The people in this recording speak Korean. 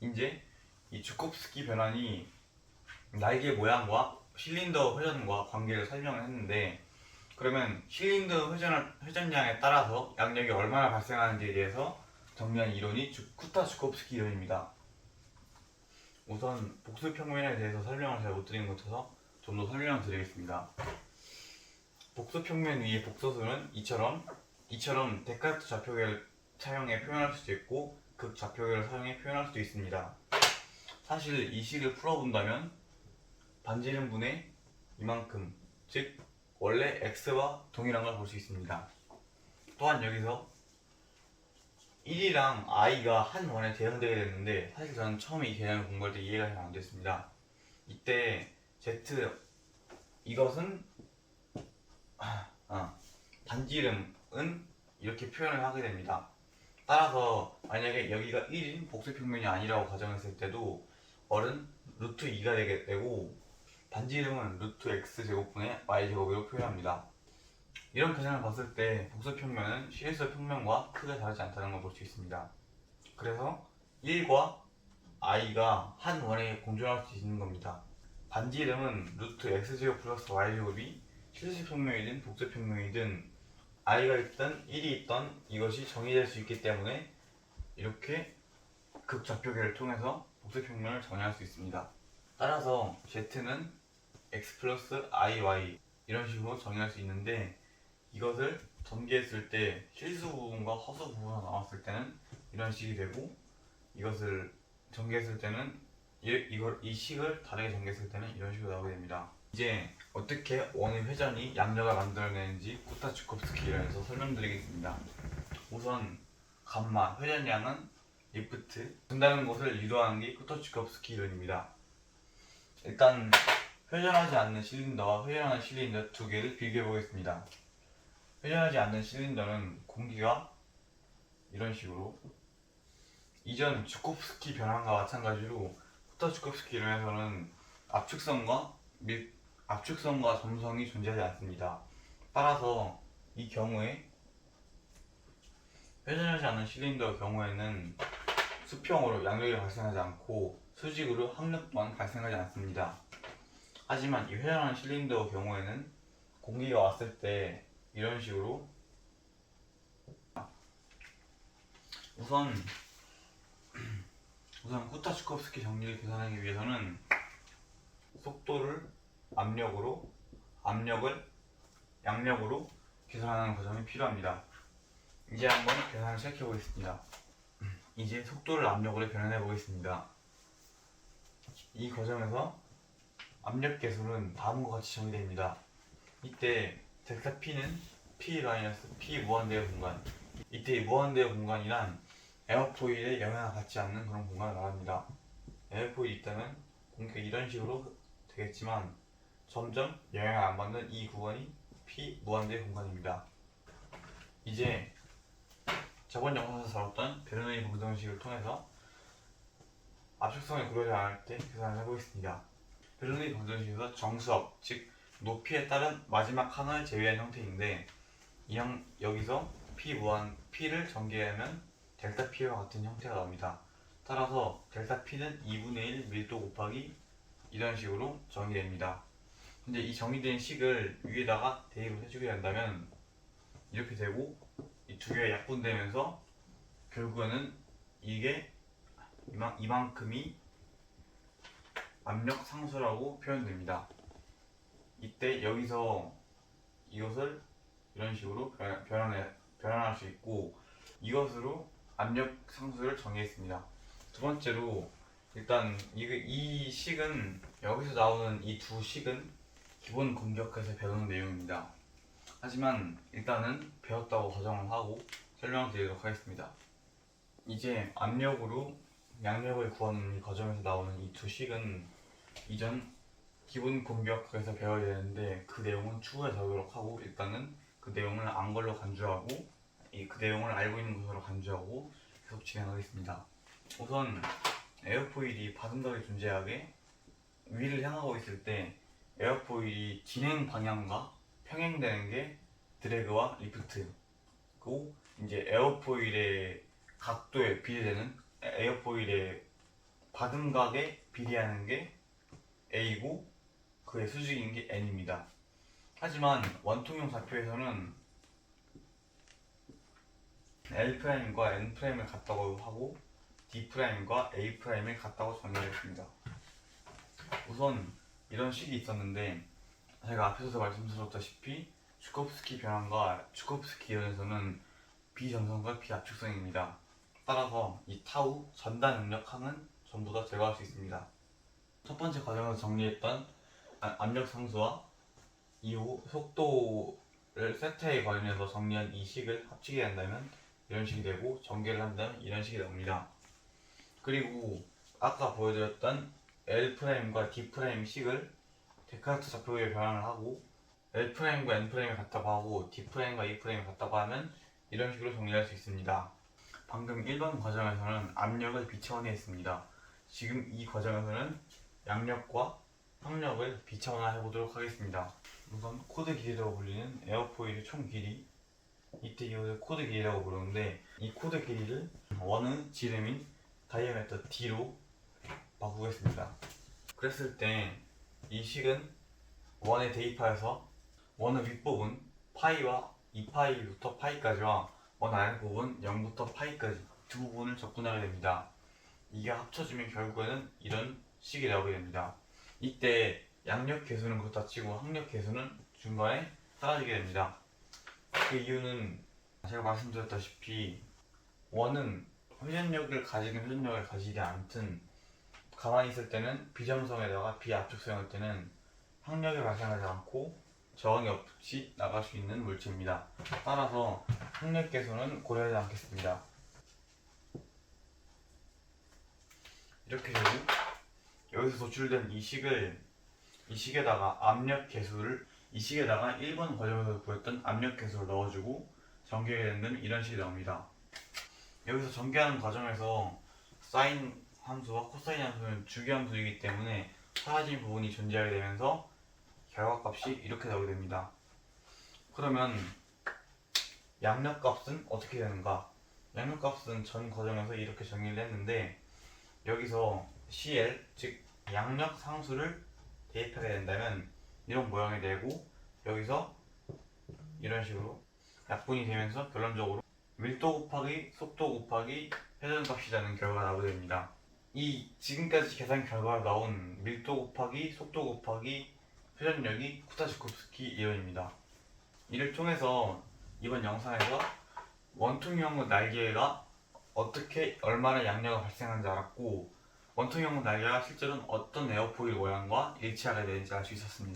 이제 이 주콥스키 변환이 날개 모양과 실린더 회전과 관계를 설명을 했는데 그러면 실린더 회전, 회전량에 따라서 양력이 얼마나 발생하는지에 대해서 정리한 이론이 주, 쿠타 주콥스키 이론입니다. 우선 복수 평면에 대해서 설명을 잘 못 드린 것 같아서 좀더 설명을 드리겠습니다. 복수 평면 위의 복소수는 이처럼 이처럼 데카르트 좌표계를 사용해 표현할 수도 있고 극 좌표계를 사용해 표현할 수도 있습니다. 사실 이 식을 풀어본다면 반지름 분의 이만큼 즉 원래 x와 동일한 걸 볼 수 있습니다. 또한 여기서 1이랑 i가 한 원에 대응되게 됐는데 사실 저는 처음에 이 개념을 공부할 때 이해가 잘 안 됐습니다. 이때 z 이것은 아, 아, 반지름은 이렇게 표현을 하게 됩니다. 따라서 만약에 여기가 1인 복수 평면이 아니라고 가정했을 때도 어른 루트 2가 되게 되고 반지름은 루트 x 제곱분의 y 제곱으로 표현합니다. 이런 계산을 봤을 때 복수 평면은 실수 평면과 크게 다르지 않다는 걸 볼 수 있습니다. 그래서 1과 i가 한 원에 공존할 수 있는 겁니다. 반지름은 루트 x제곱 플러스 y제곱이 실수 평면이든 복수 평면이든 i가 있든 1이 있던 이것이 정의될 수 있기 때문에 이렇게 극좌표계를 통해서 복수평면을 정의할 수 있습니다. 따라서 z는 x 플러스 iy 이런 식으로 정의할 수 있는데 이것을 전개했을 때 실수 부분과 허수 부분이 나왔을 때는 이런 식이 되고 이것을 전개했을 때는 이, 이걸, 이 식을 다르게 전개했을 때는 이런 식으로 나오게 됩니다. 이제 어떻게 원의 회전이 양력을 만들어내는지 쿠타츠콥스키 이론에서 설명드리겠습니다. 우선 감마 회전량은 리프트 된다는 것을 유도하는 게 쿠타츠콥스키 이론입니다. 일단 회전하지 않는 실린더와 회전하는 실린더 두 개를 비교해 보겠습니다. 회전하지 않는 실린더는 공기가 이런 식으로 이전 주콥스키 변환과 마찬가지로 쿠타츠콥스키 이론에서는 압축성과 밀, 압축성과 점성이 존재하지 않습니다. 따라서 이 경우에 회전하지 않는 실린더의 경우에는 수평으로 양력이 발생하지 않고 수직으로 항력 또한 발생하지 않습니다. 하지만 이 회전하는 실린더의 경우에는 공기가 왔을 때 이런 식으로 우선 우선 쿠타츠콥스키 정리를 계산하기 위해서는 압력으로 압력을 양력으로 계산하는 과정이 필요합니다. 이제 한번 계산을 시작해 보겠습니다. 이제 속도를 압력으로 변환해 보겠습니다. 이 과정에서 압력 계수는 다음과 같이 정의됩니다. 이때 델타 P는 P P 무한대의 공간. 이때 이 무한대의 공간이란 에어포일에 영향을 받지 않는 그런 공간을 말합니다. 에어포일이 있다면 공기가 이런 식으로 되겠지만 점점 영향을 안 받는 이 구간이 P 무한대의 공간입니다. 이제 저번 영상에서 다뤘던 베르노이 방정식을 통해서 압축성을 고려하지 않을 때 계산을 해보겠습니다. 베르노이 방정식에서 정수압, 즉 높이에 따른 마지막 항을 제외한 형태인데 이 형, 여기서 P 무한 P를 전개하면 델타 P와 같은 형태가 나옵니다. 따라서 델타 P는 2분의 1 밀도 곱하기 이런 식으로 정의됩니다. 근데 이 정의된 식을 위에다가 대입을 해주게 된다면 이렇게 되고 이 두 개가 약분되면서 결국에는 이게 이만, 이만큼이 압력 상수라고 표현됩니다. 이때 여기서 이것을 이런 식으로 변- 변환해, 변환할 수 있고 이것으로 압력 상수를 정의했습니다. 두 번째로 일단 이, 이 식은 여기서 나오는 이 두 식은 기본 공격에서 배우는 내용입니다. 하지만 일단은 배웠다고 가정을 하고 설명을 드리도록 하겠습니다. 이제 압력으로 양력을 구하는 이 과정에서 나오는 이 두 식은 이전 기본 공격에서 배워야 되는데 그 내용은 추후에 다루도록 하고 일단은 그 내용을 안 걸로 간주하고 이 그 내용을 알고 있는 것으로 간주하고 계속 진행하겠습니다. 우선 에어포일이 바람각이 존재하게 위를 향하고 있을 때 에어포일이 진행 방향과 평행되는 게 드래그와 리프트고 이제 에어포일의 각도에 비례되는 에어포일의 받은 각에 비례하는 게 a고 그의 수직인 게 n입니다. 하지만 원통형 좌표에서는 L'과 N'을 같다고 하고 D'과 A'을 같다고 정의했습니다. 우선 이런 식이 있었는데 제가 앞에서도 말씀드렸다시피 주kov스키 변환과 주kov스키 이론에서는 비정성과 비압축성입니다. 따라서 이 타우 전단 능력항은 전부 다 제거할 수 있습니다. 첫 번째 과정에서 정리했던 아- 압력 상수와 이후 속도를 세트에 관련해서 정리한 이 식을 합치게 한다면 이런 식이 되고 전개를 한다면 이런 식이 나옵니다. 그리고 아까 보여드렸던 L'과 D' 식을 데카르트 좌표에 변환을 하고 L'과 N'을 같다고 하고 D'과 E'을 같다고 하면 이런 식으로 정리할 수 있습니다. 방금 1번 과정에서는 압력을 비차원에 했습니다. 지금 이 과정에서는 양력과 항력을 비차원화 해 보도록 하겠습니다. 우선 코드 길이라고 불리는 에어포일의 총 길이 이때 이것을 코드 길이라고 부르는데 이 코드 길이를 원은 지름인 다이아메터 D로 바꾸겠습니다. 그랬을 때 이 식은 원에 대입하여서 원의 윗부분 파이와 2파이부터 파이까지와 원 아랫부분 0부터 파이까지 두 부분을 접근하게 됩니다. 이게 합쳐지면 결국에는 이런 식이 나오게 됩니다. 이때 양력 개수는 그렇다 치고 항력 개수는 중간에 사라지게 됩니다. 그 이유는 제가 말씀드렸다시피 원은 회전력을 가지는 회전력을 가지지 않든 가만히 있을 때는 비정성에다가 비압축성일 때는 항력이 발생하지 않고 저항이 없이 나갈 수 있는 물체입니다. 따라서 항력 개수는 고려하지 않겠습니다. 이렇게 되고 여기서 도출된 이 식을 이 식에다가 압력 개수를 이 식에다가 1번 과정에서 구했던 압력 개수를 넣어주고 전개가 되는 이런 식이 나옵니다. 여기서 전개하는 과정에서 사인 함수와 코사인 함수는 주기함수이기 때문에 사라진 부분이 존재하게 되면서 결과값이 이렇게 나오게 됩니다. 그러면 양력값은 어떻게 되는가? 양력값은 전 과정에서 이렇게 정리를 했는데 여기서 CL 즉 양력 상수를 대입하게 된다면 이런 모양이 되고 여기서 이런 식으로 약분이 되면서 결론적으로 밀도 곱하기 속도 곱하기 회전값이라는 결과가 나오게 됩니다. 이 지금까지 계산 결과가 나온 밀도 곱하기 속도 곱하기 회전력이 쿠타시콥스키 이론입니다. 이를 통해서 이번 영상에서 원통형 날개가 어떻게 얼마나 양력이 발생하는지 알았고 원통형 날개가 실제로는 어떤 에어포일 모양과 일치하게 되는지 알 수 있었습니다.